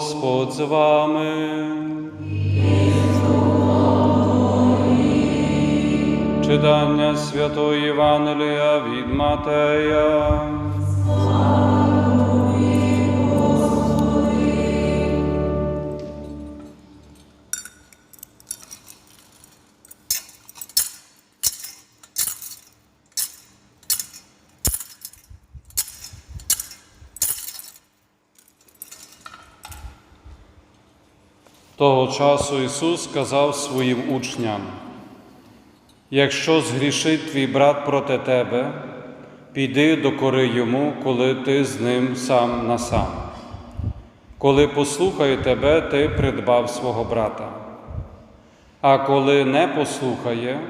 Господь з вами. Читання Святої Євангелія від Матея. Того часу Ісус сказав своїм учням, якщо згрішить твій брат проти тебе, піди докори йому, коли ти з ним сам на сам. Коли послухає тебе, ти придбав свого брата. А коли не послухає,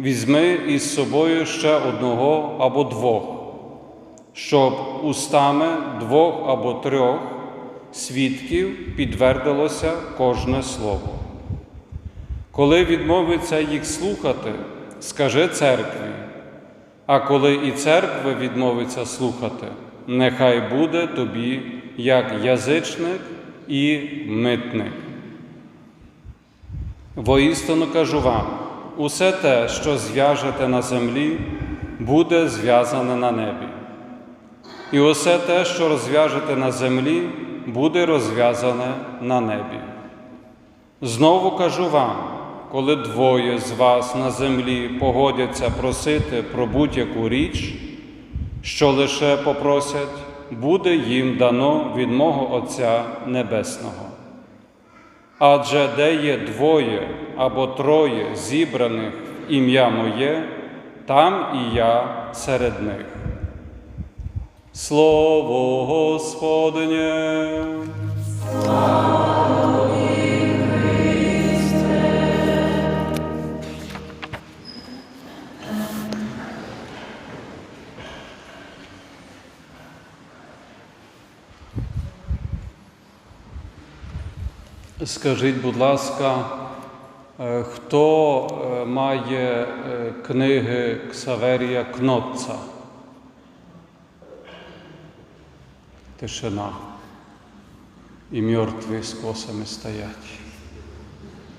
візьми із собою ще одного або двох, щоб устами двох або трьох свідків підтвердилося кожне слово. Коли відмовиться їх слухати, скажи церкві, а коли і церква відмовиться слухати, нехай буде тобі як язичник і митник. Воістину кажу вам, усе те, що зв'яжете на землі, буде зв'язане на небі. І усе те, що розв'яжете на землі, буде розв'язане на небі. Знову кажу вам, коли двоє з вас на землі погодяться просити про будь-яку річ, що лише попросять, буде їм дано від мого Отця Небесного. Адже де є двоє або троє зібраних в ім'я моє, там і я серед них. Слово Господнє. Скажіть, будь ласка, е, хто е, має е, книги Ксаверія Кнотца? Тишина. І мертві з косами стоять.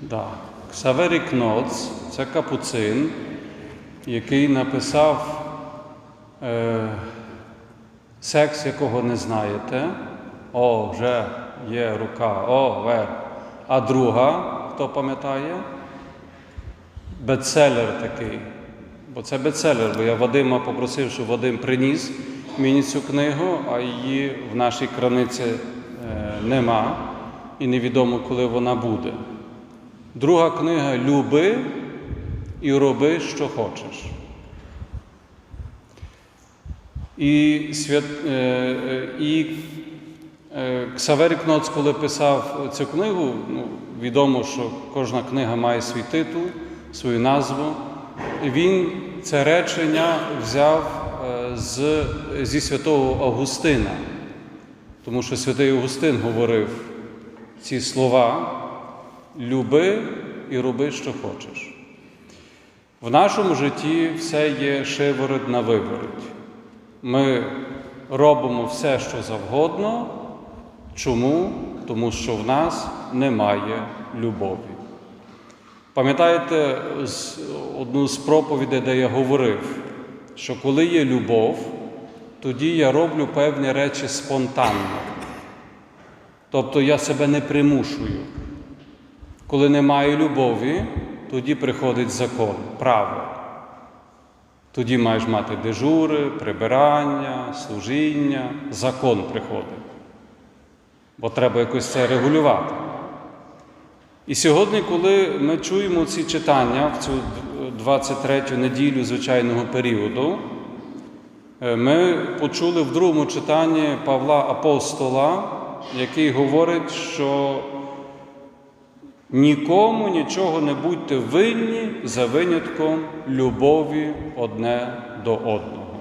Да. Ксаверій Кноц це капуцин, який написав е, секс, якого не знаєте. О, вже є рука, о, вер. А друга, хто пам'ятає? Бестселер такий. Бо це бестселер, бо я Вадима попросив, щоб Вадим приніс мені цю книгу, а її в нашій краниці е, нема і невідомо, коли вона буде. Друга книга Люби і роби, що хочеш. І, свят, е, е, і Ксаверій Кноц, коли писав цю книгу, ну, відомо, що кожна книга має свій титул, свою назву. Він це речення взяв з, зі святого Августина, тому що святий Августин говорив ці слова люби і роби, що хочеш. В нашому житті все є шиворот на виворот. Ми робимо все, що завгодно. Чому? Тому що в нас немає любові. Пам'ятаєте одну з проповідей, де я говорив, що коли є любов, тоді я роблю певні речі спонтанно. Тобто я себе не примушую. Коли немає любові, тоді приходить закон, право. Тоді маєш мати дежури, прибирання, служіння, закон приходить. Бо треба якось це регулювати. І сьогодні, коли ми чуємо ці читання в цю 23 неділю звичайного періоду, е, ми почули в другому читанні Павла Апостола, який говорить, що нікому нічого не будьте винні за винятком любові одне до одного.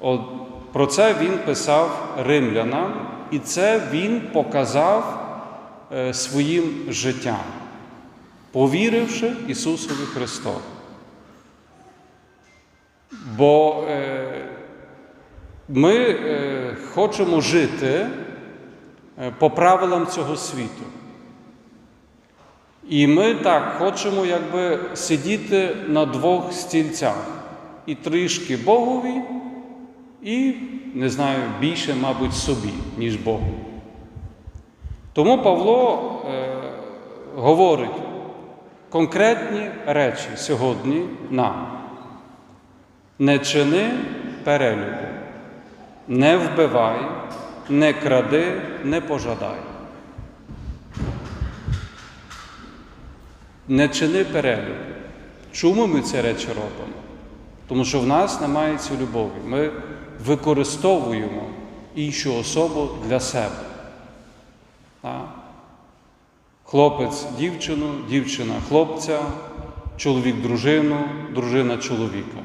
От, про це він писав римлянам, і це він показав е, своїм життям, повіривши Ісусові Христові. Бо е, ми е, хочемо жити е, по правилам цього світу. І ми так хочемо якби сидіти на двох стільцях. І трішки Богові, і, не знаю, більше, мабуть, собі, ніж Богу. Тому Павло е, говорить конкретні речі сьогодні нам. Не чини перелюбу, не вбивай, не кради, не пожадай. Не чини перелюбу. Чому ми ці речі робимо? Тому що в нас немає цієї любові. Ми використовуємо іншу особу для себе. Хлопець дівчину, дівчина хлопця, чоловік дружину, дружина чоловіка.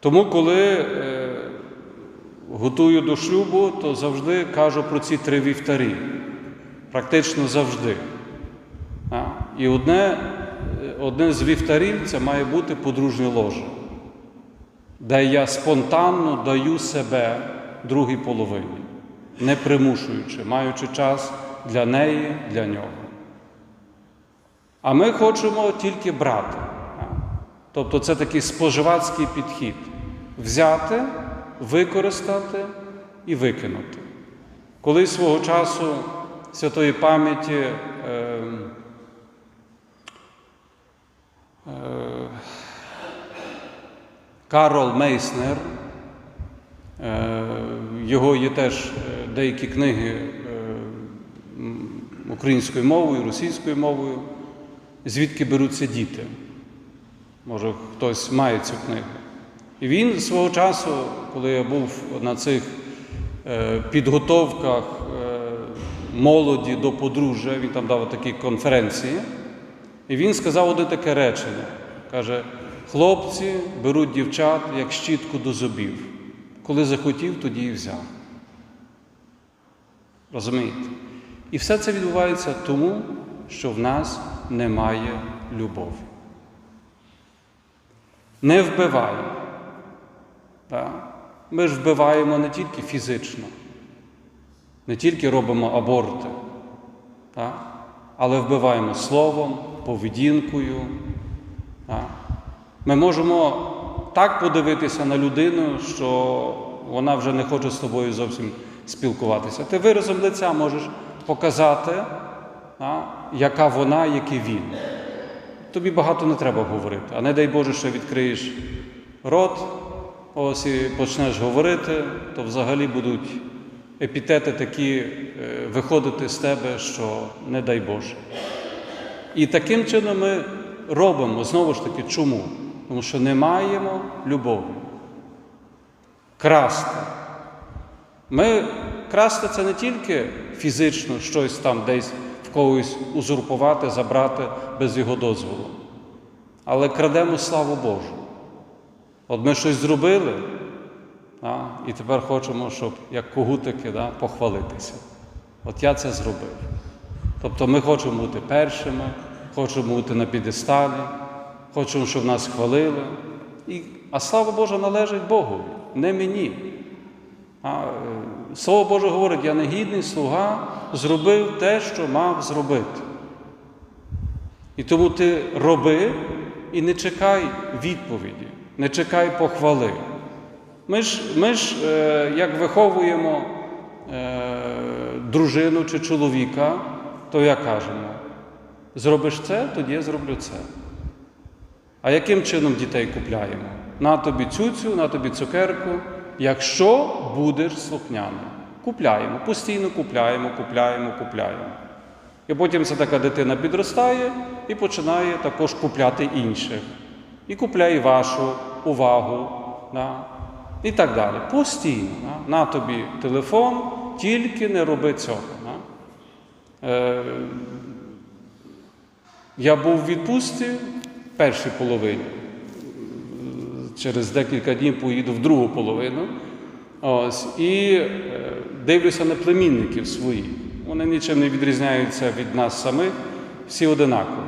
Тому, коли е, готую до шлюбу, то завжди кажу про ці три вівтарі. Практично завжди. І одне, е, одне з вівтарів це має бути подружнє ложе, де я спонтанно даю себе другій половині, не примушуючи, маючи час для неї, для нього. А ми хочемо тільки брати. Тобто це такий споживацький підхід взяти, використати і викинути. Колись свого часу святої пам'яті е, е, Карол Мейснер, е, його є теж е, деякі книги е, українською мовою, російською мовою, звідки беруться діти. Може, хтось має цю книгу. І він свого часу, коли я був на цих е, підготовках е, молоді до подружжя, він там дав такі конференції, і він сказав одне таке речення. Каже, хлопці беруть дівчат як щітку до зубів. Коли захотів, тоді і взяв. Розумієте? І все це відбувається тому, що в нас немає любові. Не вбивай. Так? Ми ж вбиваємо не тільки фізично, не тільки робимо аборти, так? але вбиваємо словом, поведінкою. Так? Ми можемо так подивитися на людину, що вона вже не хоче з тобою зовсім спілкуватися. Ти виразом лиця можеш показати, так? яка вона, який він. Тобі багато не треба говорити, а не дай Боже, що відкриєш рот, ось і почнеш говорити, то взагалі будуть епітети такі е, виходити з тебе, що не дай Боже. І таким чином ми робимо знову ж таки, чому? Тому що не маємо любові. Красти. Ми красти це не тільки фізично щось там десь в когось узурпувати, забрати без його дозволу, але крадемо славу Божу. От ми щось зробили, а, і тепер хочемо, щоб як когутики да, похвалитися. От я це зробив. Тобто ми хочемо бути першими, хочемо бути на підесталі, хочемо, щоб нас хвалили. І, а слава Божа належить Богу, не мені. А, е, Слово Боже говорить, я негідний слуга зробив те, що мав зробити. І тому ти роби і не чекай відповіді, не чекай похвали. Ми ж, ми ж е, як виховуємо е, дружину чи чоловіка, то як кажемо, зробиш це, тоді я зроблю це. А яким чином дітей купляємо? На тобі цюцю, на тобі цукерку. Якщо будеш слухняним, купляємо, постійно купляємо, купляємо, купляємо. І потім ця така дитина підростає і починає також купляти інших. І купляє вашу увагу. Да? І так далі. Постійно. Да? На тобі телефон, тільки не роби цього. Да? Е, я був в відпустці в першій половині. Через декілька днів поїду в другу половину. Ось, і е, дивлюся на племінників своїх. Вони нічим не відрізняються від нас самих, всі одинакові.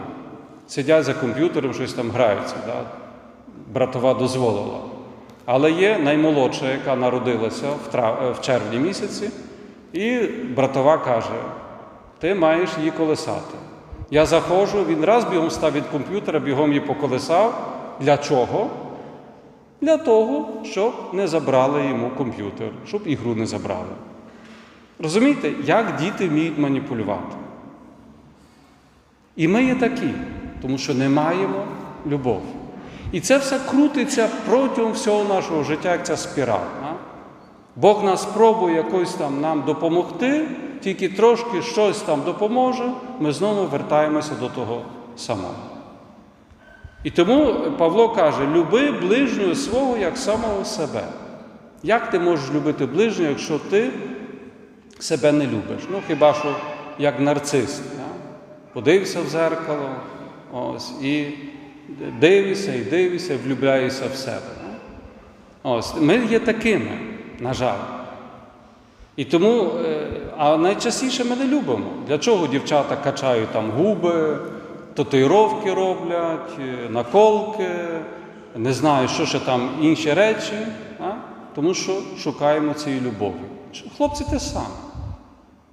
Сидять за комп'ютером, щось там граються. Да? Братова дозволила. Але є наймолодша, яка народилася в, трав... е, в червні місяці, і братова каже: ти маєш її колесати. Я заходжу, він раз бігом став від комп'ютера, бігом її поколесав. Для чого? Для того, щоб не забрали йому комп'ютер, щоб ігру не забрали. Розумієте, як діти вміють маніпулювати? І ми є такі, тому що не маємо любов. І це все крутиться протягом всього нашого життя, як ця спіраль. Бог нас пробує якось там нам допомогти, тільки трошки щось там допоможе, ми знову вертаємося до того самого. І тому Павло каже: люби ближнього свого як самого себе. Як ти можеш любити ближнього, якщо ти себе не любиш? Ну, хіба що як нарцис. Подивився в зеркало, ось, і дивишся, і дивишся, влюбляєшся в себе. Ось, ми є такими, на жаль. І тому, е, а найчастіше ми не любимо. Для чого дівчата качають там губи, татуїровки роблять, е, наколки, не знаю, що ще там інші речі, а? тому що шукаємо цієї любові. Хлопці те саме.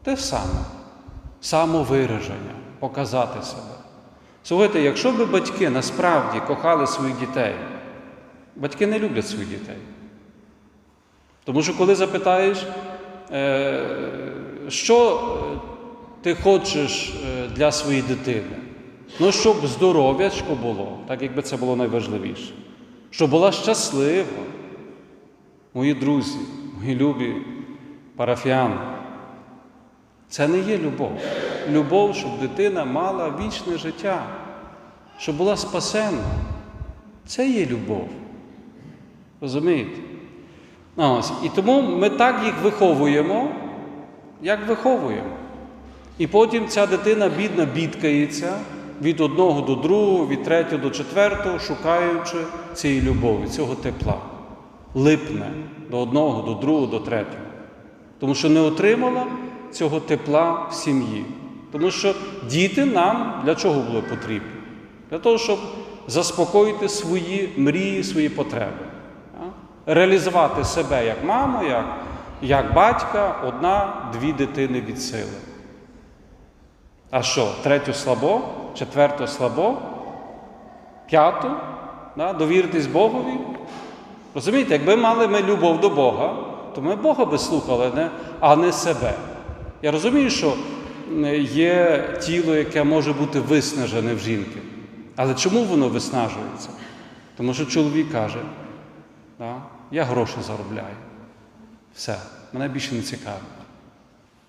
Те саме. Самовираження, показати себе. Слухайте, якщо б батьки насправді кохали своїх дітей, батьки не люблять своїх дітей. Тому що коли запитаєш, е, що ти хочеш е, для своєї дитини, ну, щоб здоров'ячко було, так якби це було найважливіше, щоб була щаслива, мої друзі, мої любі парафіяни. Це не є любов. Любов, щоб дитина мала вічне життя, щоб була спасена. Це є любов. Розумієте? Ось. І тому ми так їх виховуємо, як виховуємо. І потім ця дитина бідна бідкається від одного до другого, від третього до четвертого, шукаючи цієї любові, цього тепла. Липне до одного, до другого, до третього. Тому що не отримала цього тепла в сім'ї. Тому що діти нам для чого були потрібні? Для того, щоб заспокоїти свої мрії, свої потреби. Реалізувати себе як маму, як, як батька, одна-дві дитини від сили. А що, третю слабо, четверту слабо, п'яту, да, довіритись Богові? Розумієте, якби мали ми любов до Бога, то ми Бога би слухали, не, а не себе. Я розумію, що є тіло, яке може бути виснажене в жінки. Але чому воно виснажується? Тому що чоловік каже, да, я гроші заробляю. Все, мене більше не цікавить.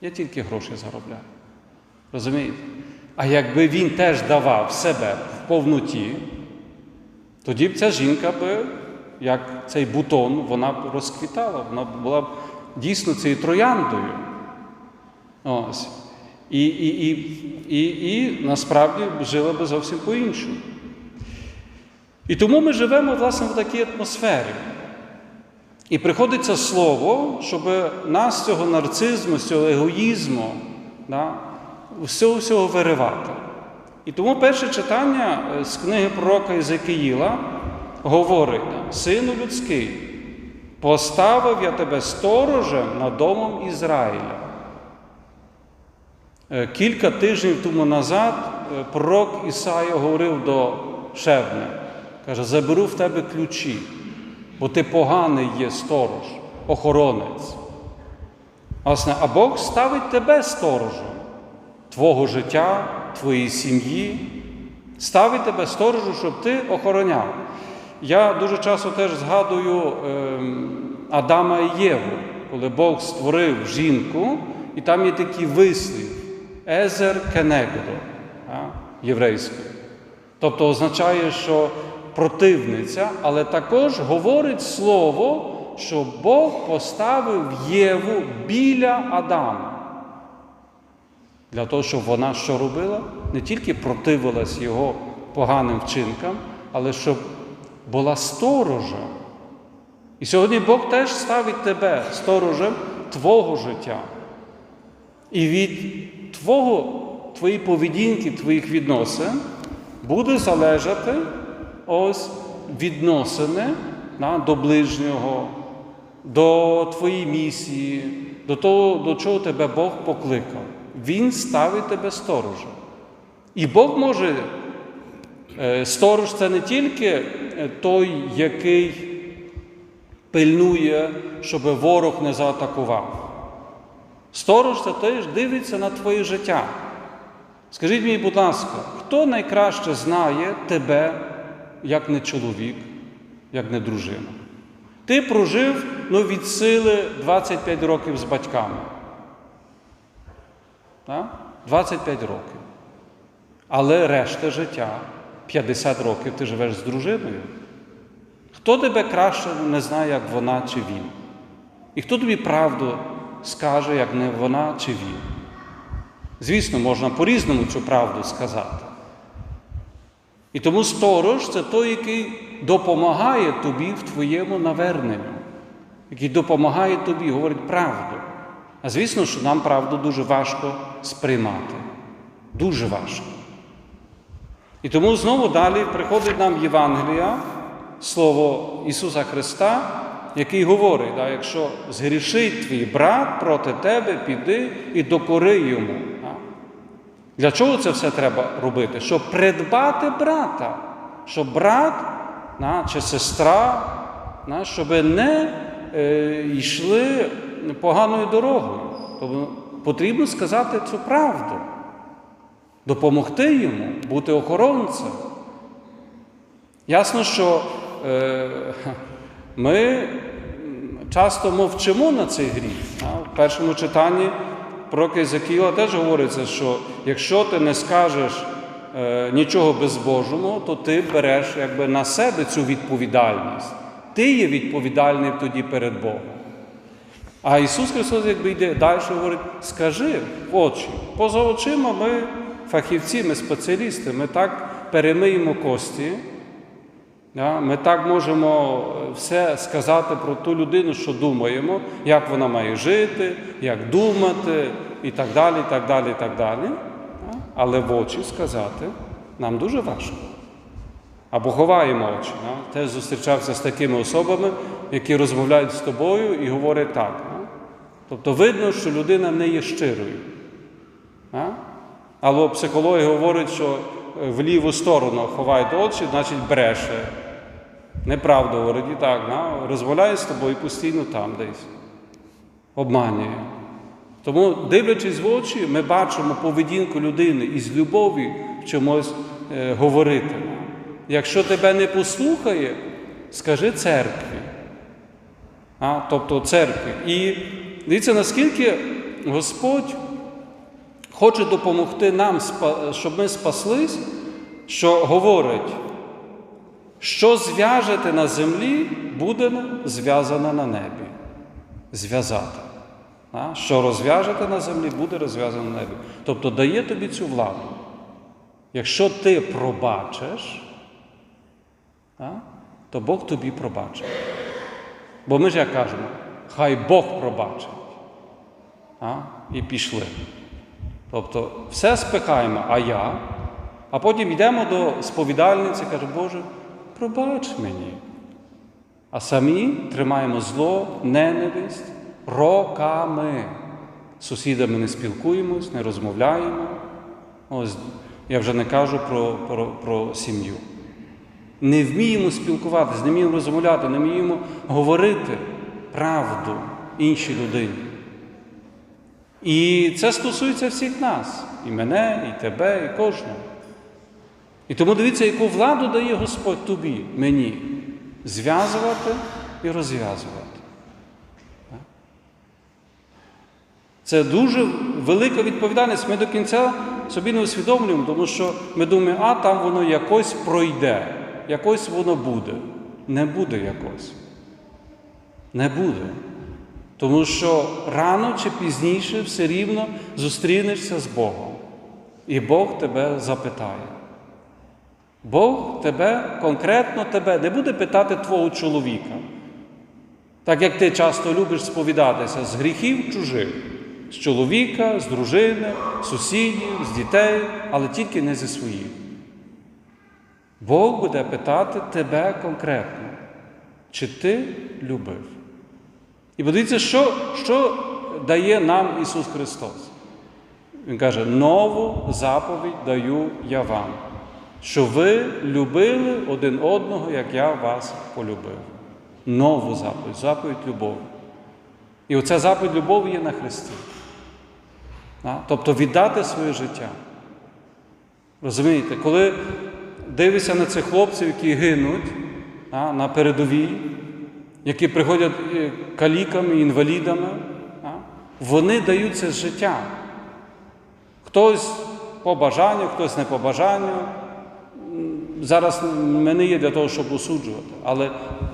Я тільки гроші заробляю. Розумієте? А якби він теж давав себе в повноті, тоді б ця жінка би, як цей бутон, вона б розквітала, вона була б дійсно цією трояндою. Ось. І, і, і, і, і насправді жила би зовсім по-іншому. І тому ми живемо, власне, в такій атмосфері. І приходиться слово, щоб нас цього нарцизму, цього егоїзму, да, всього всього виривати. І тому перше читання з книги пророка Ізекиїла говорить: Сину людський, поставив я тебе сторожем над домом Ізраїля. Кілька тижнів тому назад пророк Ісая говорив до Шевне, каже, заберу в тебе ключі, бо ти поганий є сторож, охоронець. Власне, а Бог ставить тебе сторожем твого життя, твоєї сім'ї, ставить тебе сторожу, щоб ти охороняв. Я дуже часто теж згадую е, Адама і Єву, коли Бог створив жінку, і там є такий вислів Езер Кенегдо єврейською. Тобто означає, що противниця, але також говорить слово, що Бог поставив Єву біля Адама. Для того, щоб вона що робила? Не тільки противилась його поганим вчинкам, але щоб була сторожем. І сьогодні Бог теж ставить тебе сторожем твого життя. І від твого, твоєї поведінки, твоїх відносин буде залежати ось відносини да, до ближнього, до твоєї місії, до того, до чого тебе Бог покликав. Він ставить тебе сторожем. І Бог може, е, сторож це не тільки е, той, який пильнує, щоб ворог не заатакував. Сторож це теж дивиться на твоє життя. Скажіть мені, будь ласка, хто найкраще знає тебе як не чоловік, як не дружина? Ти прожив ну, від сили 25 років з батьками. Так? 25 років. Але решта життя, 50 років ти живеш з дружиною. Хто тебе краще не знає, як вона чи він? І хто тобі правду скаже, як не вона чи він? Звісно, можна по-різному цю правду сказати. І тому сторож це той, який допомагає тобі в твоєму наверненню, який допомагає тобі, говорить правду. А звісно, що нам правду дуже важко сприймати. Дуже важко. І тому знову далі приходить нам Євангелія, Слово Ісуса Христа, який говорить, да, якщо згрішить твій брат проти тебе, піди і докори йому. Для чого це все треба робити? Щоб придбати брата, щоб брат чи сестра, щоб не е, йшли поганою дорогою. Тобто потрібно сказати цю правду, допомогти йому, бути охоронцем. Ясно, що е, ми часто мовчимо на цей гріх. В першому читанні про Езекіла теж говориться, що якщо ти не скажеш е, нічого безбожого, то ти береш якби, на себе цю відповідальність. Ти є відповідальним тоді перед Богом. А Ісус Христос, якби йде далі, говорить, скажи в очі. Поза очима ми фахівці, ми спеціалісти, ми так перемиємо кості. Ми так можемо все сказати про ту людину, що думаємо, як вона має жити, як думати, і так далі. і так далі, і так далі. Але в очі сказати нам дуже важко. Або ховаємо очі. Теж зустрічався з такими особами, які розмовляють з тобою і говорять так. Тобто видно, що людина не є щирою. Да? Або психологія говорить, що в ліву сторону ховають очі, значить бреше. Неправду говорить і так, да? розмовляє з тобою постійно там десь. Обманює. Тому, дивлячись в очі, ми бачимо поведінку людини і з любов'ю чомусь е, говорити. Якщо тебе не послухає, скажи церкві. А? Тобто церкві. І дивіться, наскільки Господь хоче допомогти нам, щоб ми спаслись, що говорить, що зв'яжете на землі, буде зв'язане на небі. Зв'язати. Що розв'яжете на землі, буде розв'язане на небі. Тобто дає тобі цю владу. Якщо ти пробачиш, то Бог тобі пробачить. Бо ми ж як кажемо, хай Бог пробачить. А? І пішли. Тобто все спихаємо, а я, а потім йдемо до сповідальниці і кажемо, Боже, пробач мені. А самі тримаємо зло, ненависть роками. З сусідами не спілкуємось, не розмовляємо. Ось я вже не кажу про, про, про сім'ю. Не вміємо спілкуватися, не вміємо розмовляти, не вміємо говорити правду іншій людині. І це стосується всіх нас, і мене, і тебе, і кожного. І тому дивіться, яку владу дає Господь тобі, мені, зв'язувати і розв'язувати. Це дуже велика відповідальність. Ми до кінця собі не усвідомлюємо, тому що ми думаємо, а там воно якось пройде, якось воно буде. Не буде якось. Не буде. Тому що рано чи пізніше все рівно зустрінешся з Богом. І Бог тебе запитає. Бог тебе, конкретно тебе, не буде питати твого чоловіка. Так як ти часто любиш сповідатися з гріхів чужих, з чоловіка, з дружини, з сусідів, з дітей, але тільки не зі своїх. Бог буде питати тебе конкретно. чи ти любив? І подивіться, що, що дає нам Ісус Христос. Він каже: нову заповідь даю я вам, що ви любили один одного, як я вас полюбив. Нову заповідь, заповідь любові. І оця заповідь любові є на Христі. Тобто віддати своє життя. Розумієте, коли дивишся на цих хлопців, які гинуть на передовій, які приходять е, каліками, інвалідами, вони дають це життя. Хтось по бажанню, хтось не по бажанню. Зараз ми не є для того, щоб осуджувати, але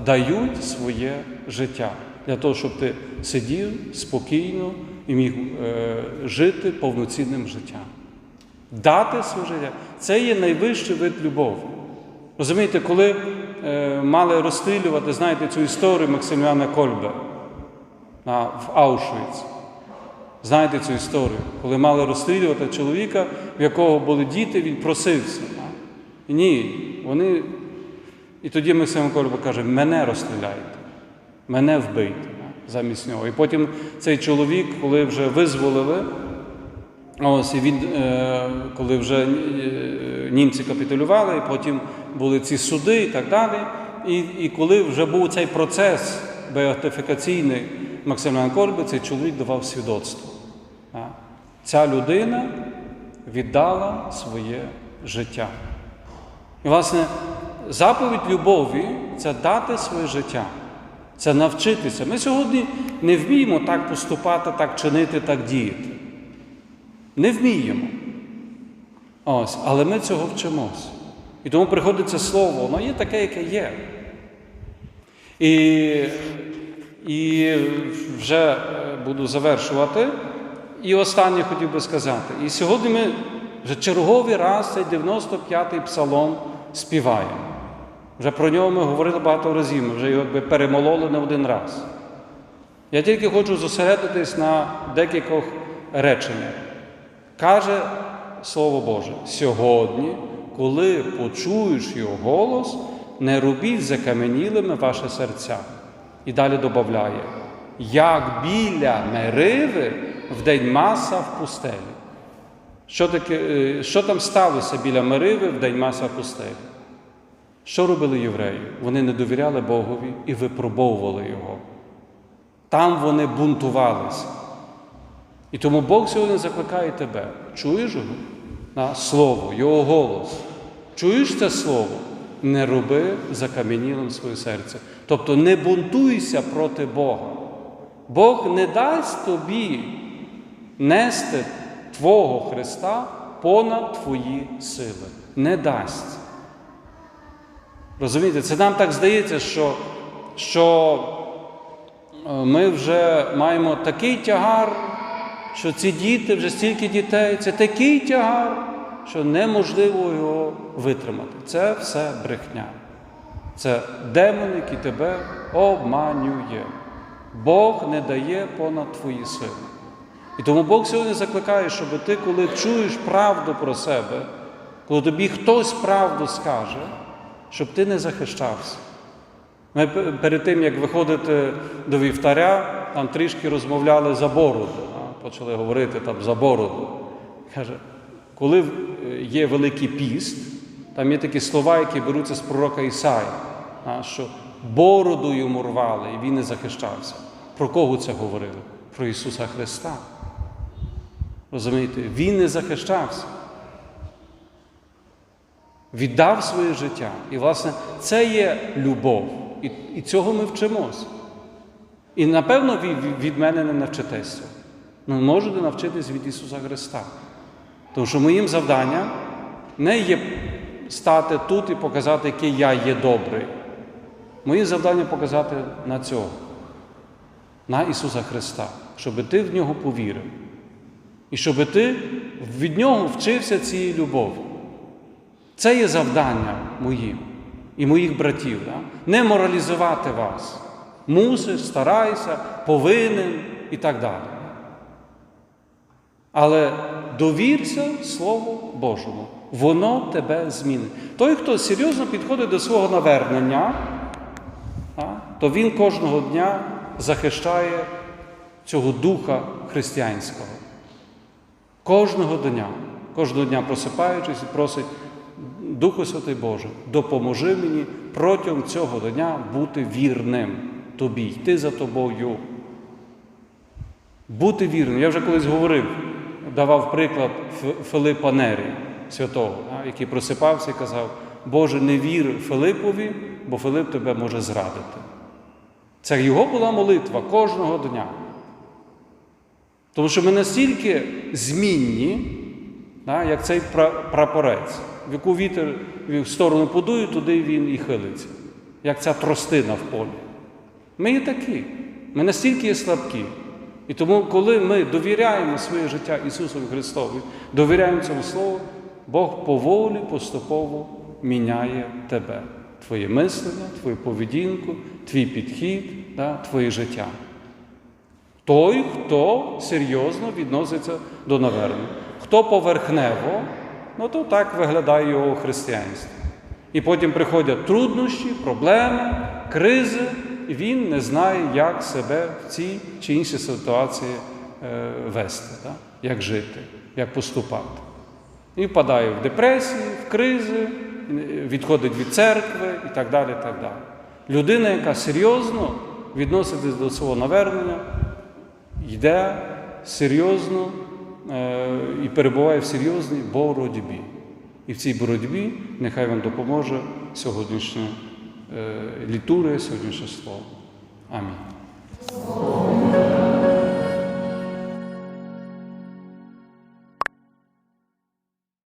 дають своє життя для того, щоб ти сидів спокійно і міг е, жити повноцінним життям. Дати своє життя це є найвищий вид любові. Розумієте, коли мали розстрілювати, знаєте, цю історію Максиміана Кольбе в Аушвіц. Знаєте цю історію, коли мали розстрілювати чоловіка, в якого були діти, він просився. Ні, вони. І тоді Максим Кольба каже: мене розстріляйте, мене вбийте замість нього. І потім цей чоловік, коли вже визволили, ось і він, е, коли вже е, німці капітулювали, і потім були ці суди і так далі. І, і коли вже був цей процес беатифікаційний Максима Кольби, цей чоловік давав свідоцтво. Ця людина віддала своє життя. І, власне, заповідь любові це дати своє життя, це навчитися. Ми сьогодні не вміємо так поступати, так чинити, так діяти. Не вміємо. Ось, але ми цього вчимось. І тому приходиться слово, воно є таке, яке є. І, і вже е, буду завершувати. І останнє хотів би сказати. І сьогодні ми вже черговий раз цей 95-й псалом співаємо. Вже про нього ми говорили багато разів, ми вже його якби перемололи не один раз. Я тільки хочу зосередитись на декількох реченнях. Каже Слово Боже, сьогодні, коли почуєш його голос, не робіть закаменілими ваше серця. І далі додає, як біля мериви в день маса в пустелі. Що, таке, е, що там сталося біля Мериви в день маса в пустелі? Що робили євреї? Вони не довіряли Богові і випробовували Його. Там вони бунтувалися. І тому Бог сьогодні закликає тебе. Чуєш його? На Слово, Його голос. Чуєш це Слово? Не роби закам'янілим своє серце. Тобто не бунтуйся проти Бога. Бог не дасть тобі нести Твого Христа понад твої сили. Не дасть. Розумієте, це нам так здається, що, що е, ми вже маємо такий тягар, що ці діти, вже стільки дітей, це такий тягар, що неможливо його витримати. Це все брехня. Це демон, який тебе обманює. Бог не дає понад твої сили. І тому Бог сьогодні закликає, щоб ти, коли чуєш правду про себе, коли тобі хтось правду скаже, щоб ти не захищався. Ми перед тим, як виходити до вівтаря, там трішки розмовляли за бороду, почали говорити там за бороду. Каже, коли є Великий піст, там є такі слова, які беруться з пророка Ісаї, що бороду йому рвали, і він не захищався. Про кого це говорили? Про Ісуса Христа. Розумієте, Він не захищався. Віддав своє життя. І, власне, це є любов. І, і цього ми вчимось. І, напевно, ви від мене не навчитеся. Ну, можете навчитись від Ісуса Христа. Тому що моїм завданням не є стати тут і показати, який я є добрий. Моє завдання показати на цього, на Ісуса Христа, щоб ти в нього повірив. І щоб ти від нього вчився цієї любові. Це є завдання моїм і моїх братів. Да? Не моралізувати вас. Мусиш, старайся, повинен і так далі. Але довірся Слову Божому. Воно тебе змінить. Той, хто серйозно підходить до свого навернення, то він кожного дня захищає цього духа християнського. Кожного дня, кожного дня просипаючись і просить Духу Святий Боже, допоможи мені протягом цього дня бути вірним тобі, йти за тобою. Бути вірним. Я вже колись говорив, давав приклад Филипа Нері, святого, який просипався і казав, Боже, не вір Филипові, бо Филип тебе може зрадити. Це його була молитва кожного дня. Тому що ми настільки змінні, як цей прапорець, в яку вітер в сторону подує, туди він і хилиться, як ця тростина в полі. Ми є такі, ми настільки є слабкі. І тому, коли ми довіряємо своє життя Ісусові Христові, довіряємо цьому Слову, Бог поволі, поступово міняє тебе, твоє мислення, твою поведінку, твій підхід, да, твоє життя. Той, хто серйозно відноситься до навернення. Хто поверхнево, ну то так виглядає його християнство. І потім приходять труднощі, проблеми, кризи, він не знає, як себе в цій чи іншій ситуації е, вести, так? як жити, як поступати. І впадає в депресії, в кризи, відходить від церкви і так далі. Так далі. Людина, яка серйозно відноситься до свого навернення, йде серйозно е, і перебуває в серйозній боротьбі. І в цій боротьбі нехай вам допоможе сьогоднішня е, літургія, сьогоднішнє слово. Амінь.